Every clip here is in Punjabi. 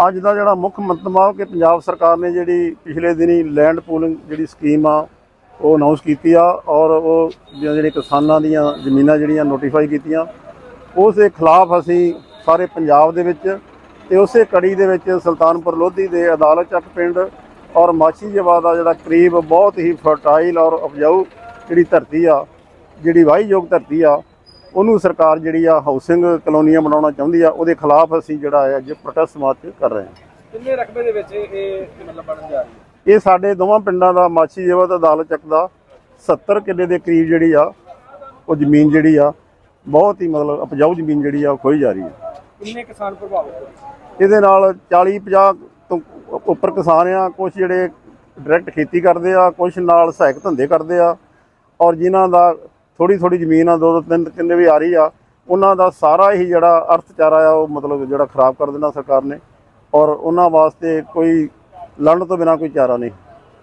ਅੱਜ ਦਾ ਜਿਹੜਾ ਮੁੱਖ ਮੰਤਵ ਆ ਕਿ ਪੰਜਾਬ ਸਰਕਾਰ ਨੇ ਜਿਹੜੀ ਪਿਛਲੇ ਦਿਨੀ ਲੈਂਡ ਪੂਲਿੰਗ ਜਿਹੜੀ ਸਕੀਮ ਆ, ਉਹ ਅਨਾਉਂਸ ਕੀਤੀ ਆ ਔਰ ਉਹ ਜਿਹੜੇ ਕਿਸਾਨਾਂ ਦੀਆਂ ਜ਼ਮੀਨਾਂ ਜਿਹੜੀਆਂ ਨੋਟੀਫਾਈ ਕੀਤੀਆਂ, ਉਸ ਦੇ ਖਿਲਾਫ ਅਸੀਂ ਸਾਰੇ ਪੰਜਾਬ ਦੇ ਵਿੱਚ ਤੇ ਉਸੇ ਕੜੀ ਦੇ ਵਿੱਚ ਸੁਲਤਾਨਪੁਰ ਲੋਧੀ ਦੇ ਅਦਾਲਤ ਚੱਕ ਪਿੰਡ ਔਰ ਮਾਛੀ ਜਵਾ ਦਾ ਜਿਹੜਾ ਕਰੀਬ ਬਹੁਤ ਹੀ ਫਰਟਾਈਲ ਔਰ ਉਪਜਾਊ ਜਿਹੜੀ ਧਰਤੀ ਆ, ਜਿਹੜੀ ਵਾਹੀਯੋਗ ਧਰਤੀ ਆ ਉਹਨੂੰ ਸਰਕਾਰ ਜਿਹੜੀ ਆ ਹਾਊਸਿੰਗ ਕਲੋਨੀਆਂ ਬਣਾਉਣਾ ਚਾਹੁੰਦੀ ਆ ਉਹਦੇ ਖਿਲਾਫ ਅਸੀਂ ਜਿਹੜਾ ਹੈ ਅੱਜ ਪ੍ਰੋਟੈਸਟ ਮਾਰਚ ਕਰ ਰਹੇ ਹਾਂ। ਕਿੰਨੇ ਰਕਬੇ ਦੇ ਵਿੱਚ ਇਹ ਮਤਲਬ ਬਣਨ ਜਾ ਰਹੀ ਹੈ? ਇਹ ਸਾਡੇ ਦੋਵਾਂ ਪਿੰਡਾਂ ਦਾ ਮਾਛੀ ਜੇਵਾ ਅਦਾਲਤ ਚੱਕ ਦਾ 70 ਕਿੱਲੇ ਦੇ ਕਰੀਬ ਜਿਹੜੀ ਆ ਉਹ ਜ਼ਮੀਨ ਜਿਹੜੀ ਆ ਬਹੁਤ ਹੀ ਮਤਲਬ ਉਪਜਾਊ ਜ਼ਮੀਨ ਜਿਹੜੀ ਆ ਉਹ ਖੋਈ ਜਾ ਰਹੀ ਹੈ। ਕਿੰਨੇ ਕਿਸਾਨ ਪ੍ਰਭਾਵਿਤ ਇਹਦੇ ਨਾਲ 40 50 ਤੋਂ ਉੱਪਰ ਕਿਸਾਨ ਆ ਕੁਝ ਜਿਹੜੇ ਡਾਇਰੈਕਟ ਖੇਤੀ ਕਰਦੇ ਆ ਕੁਝ ਨਾਲ ਸਹਾਇਕ ਧੰਦੇ ਕਰਦੇ ਆ ਔਰ ਜਿਨ੍ਹਾਂ ਦਾ ਥੋੜੀ ਥੋੜੀ ਜ਼ਮੀਨ ਆ ਦੋ ਦੋ ਤਿੰਨ ਕਿੰਨੇ ਵੀ ਆ ਰਹੀ ਆ ਉਹਨਾਂ ਦਾ ਸਾਰਾ ਹੀ ਜਿਹੜਾ ਅਰਥਚਾਰਾ ਆ ਉਹ ਮਤਲਬ ਜਿਹੜਾ ਖਰਾਬ ਕਰ ਦੇਣਾ ਸਰਕਾਰ ਨੇ। ਔਰ ਉਹਨਾਂ ਵਾਸਤੇ ਕੋਈ ਲੜਨ ਤੋਂ ਬਿਨਾ ਕੋਈ ਚਾਰਾ ਨਹੀਂ।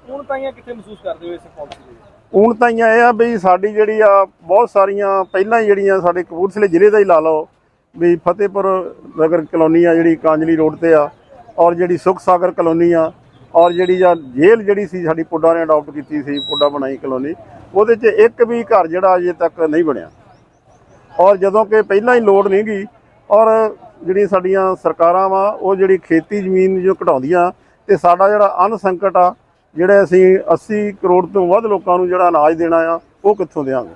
ਹੁਣ ਤਾਈਆਂ ਕਿੱਥੇ ਮਹਿਸੂਸ ਕਰਦੇ ਹੋ ਇਸ ਪਾਲਿਸੀ ਦੇ ਹੁਣ ਤਾਂ ਇਹ ਆ ਵੀ ਸਾਡੀ ਜਿਹੜੀ ਆ ਬਹੁਤ ਸਾਰੀਆਂ ਪਹਿਲਾਂ ਹੀ ਜਿਹੜੀਆਂ ਸਾਡੇ ਕਪੂਰਥਲੇ ਜ਼ਿਲ੍ਹੇ ਦਾ ਹੀ ਲਾ ਲਓ ਵੀ ਫਤਿਹਪੁਰ ਨਗਰ ਕਲੋਨੀ ਆ ਜਿਹੜੀ ਕਾਂਜਲੀ ਰੋਡ ਤੇ ਆ ਔਰ ਜਿਹੜੀ ਸੁਖ ਸਾਗਰ ਕਲੋਨੀ ਆ ਔਰ ਜਿਹੜੀ ਆ ਜੇਲ੍ਹ ਜਿਹੜੀ ਸੀ, ਸਾਡੀ ਪੁੱਡਾ ਨੇ ਅਡਾਪਟ ਕੀਤੀ ਸੀ, ਪੁੱਡਾ ਬਣਾਈ ਕਲੋਨੀ, ਉਹਦੇ 'ਚ ਇੱਕ ਵੀ ਘਰ ਜਿਹੜਾ ਅਜੇ ਤੱਕ ਨਹੀਂ ਬਣਿਆ। ਔਰ ਜਦੋਂ ਕਿ ਪਹਿਲਾਂ ਹੀ ਲੋੜ ਨਹੀਂ ਗਈ, ਔਰ ਜਿਹੜੀਆਂ ਸਾਡੀਆਂ ਸਰਕਾਰਾਂ ਵਾ, ਉਹ ਜਿਹੜੀ ਖੇਤੀ ਜ਼ਮੀਨ ਜੋ ਘਟਾਉਂਦੀਆਂ, ਤੇ ਸਾਡਾ ਜਿਹੜਾ ਅੰਨ ਸੰਕਟ ਆ, ਜਿਹੜੇ ਅਸੀਂ 80 ਕਰੋੜ ਤੋਂ ਵੱਧ ਲੋਕਾਂ ਨੂੰ ਜਿਹੜਾ ਅਨਾਜ ਦੇਣਾ ਆ, ਉਹ ਕਿੱਥੋਂ ਦੇਵਾਂਗੇ?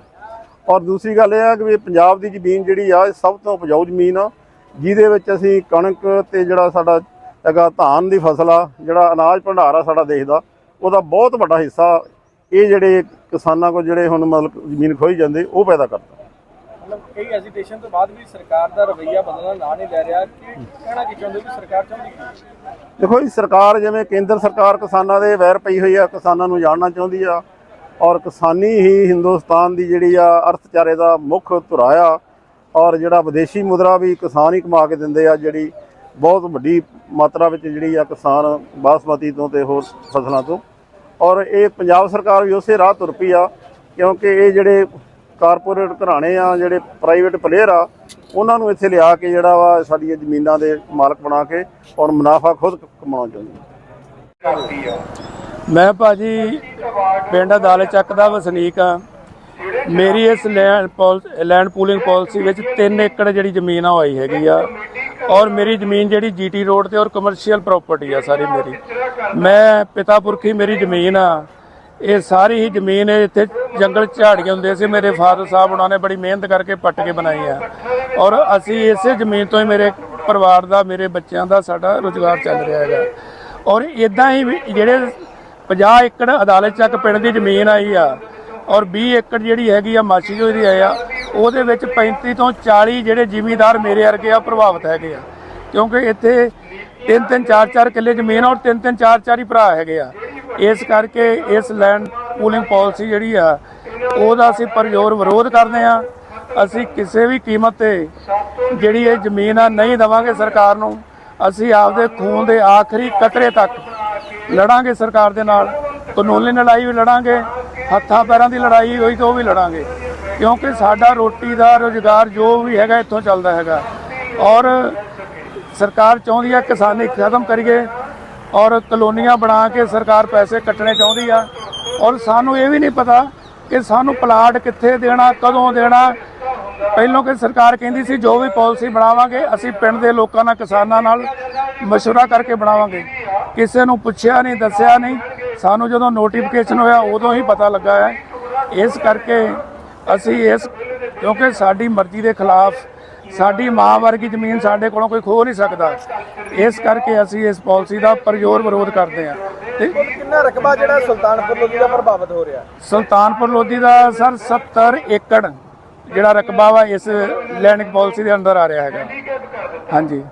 ਔਰ ਦੂਸਰੀ ਗੱਲ ਇਹ ਆ ਕਿ ਵੀ ਪੰਜਾਬ ਦੀ ਜ਼ਮੀਨ ਜਿਹੜੀ ਆ ਸਭ ਤੋਂ ਉਪਜਾਊ ਜ਼ਮੀਨ ਆ, ਜਿਹਦੇ ਵਿੱਚ ਅਸੀਂ ਕਣਕ ਤੇ ਜਿਹੜਾ ਸਾਡਾ ਹੈਗਾ ਧਾਨ ਦੀ ਫਸਲ ਆ ਜਿਹੜਾ ਅਨਾਜ ਭੰਡਾਰ ਆ ਸਾਡਾ ਦੇਸ਼ ਦਾ ਉਹਦਾ ਬਹੁਤ ਵੱਡਾ ਹਿੱਸਾ ਇਹ ਜਿਹੜੇ ਕਿਸਾਨਾਂ ਕੋਲ ਜਿਹੜੇ ਹੁਣ ਮਤਲਬ ਜ਼ਮੀਨ ਖੋਈ ਜਾਂਦੇ ਉਹ ਪੈਦਾ ਕਰਦਾ ਮਤਲਬ ਕਈ ਐਜੀਟੇਸ਼ਨ ਤੋਂ ਬਾਅਦ ਵੀ ਸਰਕਾਰ ਦਾ ਰਵੱਈਆ ਬਦਲਣਾ ਨਾ ਨਹੀਂ ਲੈ ਰਿਹਾ ਕਿ ਕਹਿਣਾ ਕੀ ਚਾਹੁੰਦੇ ਹੋ ਕਿ ਸਰਕਾਰ ਚਾਹੁੰਦੀ ਕੀ ਹੈ? ਦੇਖੋ ਜੀ ਸਰਕਾਰ ਜਿਵੇਂ ਕੇਂਦਰ ਸਰਕਾਰ ਕਿਸਾਨਾਂ ਦੇ ਵੈਰ ਪਈ ਹੋਈ ਆ ਕਿਸਾਨਾਂ ਨੂੰ ਜਾਣਨਾ ਚਾਹੁੰਦੀ ਆ ਔਰ ਕਿਸਾਨੀ ਹੀ ਹਿੰਦੁਸਤਾਨ ਦੀ ਜਿਹੜੀ ਆ ਅਰਥਚਾਰੇ ਦਾ ਮੁੱਖ ਧੁਰਾ ਆ ਔਰ ਜਿਹੜਾ ਵਿਦੇਸ਼ੀ ਮੁਦਰਾ ਵੀ ਕਿਸਾਨ ਹੀ ਕਮਾ ਕੇ ਦਿੰਦੇ ਆ ਜਿਹੜੀ ਬਹੁਤ ਵੱਡੀ ਮਾਤਰਾ ਵਿੱਚ ਜਿਹੜੀ ਆ ਕਿਸਾਨ ਬਾਸਮਤੀ ਤੋਂ ਤੇ ਹੋਰ ਫਸਲਾਂ ਤੋਂ। ਔਰ ਇਹ ਪੰਜਾਬ ਸਰਕਾਰ ਵੀ ਉਸੇ ਰਾਹ ਤੁਰ ਪਈ ਆ, ਕਿਉਂਕਿ ਇਹ ਜਿਹੜੇ ਕਾਰਪੋਰੇਟ ਘਰਾਣੇ ਆ, ਜਿਹੜੇ ਪ੍ਰਾਈਵੇਟ ਪਲੇਅਰ ਆ, ਉਹਨਾਂ ਨੂੰ ਇੱਥੇ ਲਿਆ ਕੇ ਜਿਹੜਾ ਵਾ ਸਾਡੀਆਂ ਜ਼ਮੀਨਾਂ ਦੇ ਮਾਲਕ ਬਣਾ ਕੇ ਔਰ ਮੁਨਾਫਾ ਖੁਦ ਕਮਾਉਣਾ ਚਾਹੁੰਦੇ ਆ। ਮੈਂ ਭਾਜੀ ਪਿੰਡ ਅਦਾਲਤ ਚੱਕ ਦਾ ਵਸਨੀਕ ਆ। ਮੇਰੀ ਇਸ land pool- land pooling policy ਵਿੱਚ 3 ਏਕੜ ਜਿਹੜੀ ਜ਼ਮੀਨ ਆ ਉਹ ਆਈ ਹੈਗੀ ਆ। ਔਰ ਮੇਰੀ ਜ਼ਮੀਨ ਜਿਹੜੀ ਜੀਟੀ ਰੋਡ ਤੇ ਔਰ ਕਮਰਸ਼ੀਅਲ ਪ੍ਰਾਪਰਟੀ ਆ ਸਾਰੀ ਮੇਰੀ। ਮੈਂ ਪਿਤਾ ਪੁਰਖੀ ਮੇਰੀ ਜ਼ਮੀਨ ਆ। ਇਹ ਸਾਰੀ ਹੀ ਜ਼ਮੀਨ ਇੱਥੇ ਜੰਗਲ ਝਾੜੀਆਂ ਹੁੰਦੇ ਸੀ। ਮੇਰੇ ਫਾਦਰ ਸਾਹਿਬ ਉਹਨਾਂ ਨੇ ਬੜੀ ਮਿਹਨਤ ਕਰਕੇ ਪੱਟ ਕੇ ਬਣਾਈ ਆ। ਔਰ ਅਸੀਂ ਇਸੇ ਜ਼ਮੀਨ ਤੋਂ ਹੀ ਮੇਰੇ ਪਰਿਵਾਰ ਦਾ, ਮੇਰੇ ਬੱਚਿਆਂ ਦਾ ਸਾਡਾ ਰੋਜ਼ਗਾਰ ਚੱਲ ਰਿਹਾ ਹੈਗਾ। ਔਰ ਇਦਾਂ ਹੀ ਵੀ ਜਿਹੜੇ 50 ਏਕੜ ਅਦਾਲਤ ਚੱਕ ਪਿੰਡ ਦੀ ਜ਼ਮੀਨ ਆਈ ਆ। ਔਰ 20 ਏਕੜ ਜਿਹੜੀ ਹੈਗੀ ਆ, ਮਾਛੀ ਜੋ ਦੀ ਆਈ ਆ। ਉਹਦੇ ਵਿੱਚ 35 ਤੋਂ 40 ਜਿਹੜੇ ਜ਼ਿਮੀਂਦਾਰ ਮੇਰੇ ਵਰਗੇ ਆ, ਪ੍ਰਭਾਵਿਤ ਹੈਗੇ ਆ। ਕਿਉਂਕਿ ਇੱਥੇ ਤਿੰਨ ਤਿੰਨ, ਚਾਰ ਚਾਰ ਕਿੱਲੇ ਜ਼ਮੀਨ ਔਰ ਤਿੰਨ ਤਿੰਨ, ਚਾਰ ਚਾਰ ਹੀ ਭਰਾ ਹੈਗੇ ਆ। ਇਸ ਕਰਕੇ ਇਸ ਲੈਂਡ ਪੂਲਿੰਗ ਪਾਲਿਸੀ ਜਿਹੜੀ ਆ, ਉਹਦਾ ਅਸੀਂ ਪਰਜੋਰ ਵਿਰੋਧ ਕਰਦੇ ਆ। ਅਸੀਂ ਕਿਸੇ ਵੀ ਕੀਮਤ ਤੇ ਜਿਹੜੀ ਇਹ ਜ਼ਮੀਨ ਆ ਨਹੀਂ ਦਵਾਂਗੇ ਸਰਕਾਰ ਨੂੰ। ਅਸੀਂ ਆਪਦੇ ਖੂਨ ਦੇ ਆਖਰੀ ਕਤਰੇ ਤੱਕ ਲੜਾਂਗੇ ਸਰਕਾਰ ਦੇ ਨਾਲ। ਕਾਨੂੰਨੀ ਲੜਾਈ ਵੀ ਲੜਾਂਗੇ, ਹੱਥਾਂ ਪੈਰਾਂ ਦੀ ਲੜਾਈ ਹੋਈ ਤਾਂ ਉਹ ਵੀ ਲੜਾਂਗੇ। ਕਿਉਂਕਿ ਸਾਡਾ ਰੋਟੀ ਦਾ ਰੋਜ਼ਗਾਰ ਜੋ ਵੀ ਹੈਗਾ ਇੱਥੋਂ ਚੱਲਦਾ ਹੈਗਾ। ਔਰ ਸਰਕਾਰ ਚਾਹੁੰਦੀ ਹੈ ਕਿਸਾਨੀ ਖਤਮ ਕਰੀਏ ਔਰ ਕਲੋਨੀਆਂ ਬਣਾ ਕੇ ਸਰਕਾਰ ਪੈਸੇ ਕੱਟਣੇ ਚਾਹੁੰਦੀ ਆ। ਔਰ ਸਾਨੂੰ ਇਹ ਵੀ ਨਹੀਂ ਪਤਾ ਕਿ ਸਾਨੂੰ ਪਲਾਟ ਕਿੱਥੇ ਦੇਣਾ, ਕਦੋਂ ਦੇਣਾ। ਪਹਿਲੋਂ ਕਿ ਸਰਕਾਰ ਕਹਿੰਦੀ ਸੀ, ਜੋ ਵੀ ਪਾਲਿਸੀ ਬਣਾਵਾਂਗੇ, ਅਸੀਂ ਪਿੰਡ ਦੇ ਲੋਕਾਂ ਨਾਲ, ਕਿਸਾਨਾਂ ਨਾਲ ਮਸ਼ਵਰਾ ਕਰਕੇ ਬਣਾਵਾਂਗੇ। ਕਿਸੇ ਨੂੰ ਪੁੱਛਿਆ ਨਹੀਂ, ਦੱਸਿਆ ਨਹੀਂ। ਸਾਨੂੰ ਜਦੋਂ ਨੋਟੀਫਿਕੇਸ਼ਨ ਹੋਇਆ, ਉਦੋਂ ਹੀ ਪਤਾ ਲੱਗਾ ਹੈ। ਇਸ ਕਰਕੇ ਅਸੀਂ ਇਸ ਕਿਉਂਕਿ ਸਾਡੀ ਮਰਜ਼ੀ ਦੇ ਖਿਲਾਫ ਸਾਡੀ ਮਾਂ ਵਰਗੀ ਜ਼ਮੀਨ ਸਾਡੇ ਕੋਲੋਂ ਕੋਈ ਖੋ ਨਹੀਂ ਸਕਦਾ। ਇਸ ਕਰਕੇ ਅਸੀਂ ਇਸ ਪਾਲਿਸੀ ਦਾ ਪਰਜੋਰ ਵਿਰੋਧ ਕਰਦੇ ਹਾਂ। ਤੇ ਕਿੰਨਾ ਰਕਬਾ ਜਿਹੜਾ ਸੁਲਤਾਨਪੁਰ ਲੋਧੀ ਦਾ ਪ੍ਰਭਾਵਿਤ ਹੋ ਰਿਹਾ? ਸੁਲਤਾਨਪੁਰ ਲੋਧੀ ਦਾ ਸਰ 70 ਏਕੜ ਜਿਹੜਾ ਰਕਬਾ ਵਾ ਇਸ ਲੈਂਡ ਪਾਲਿਸੀ ਦੇ ਅੰਦਰ ਆ ਰਿਹਾ ਹੈਗਾ। ਹਾਂਜੀ।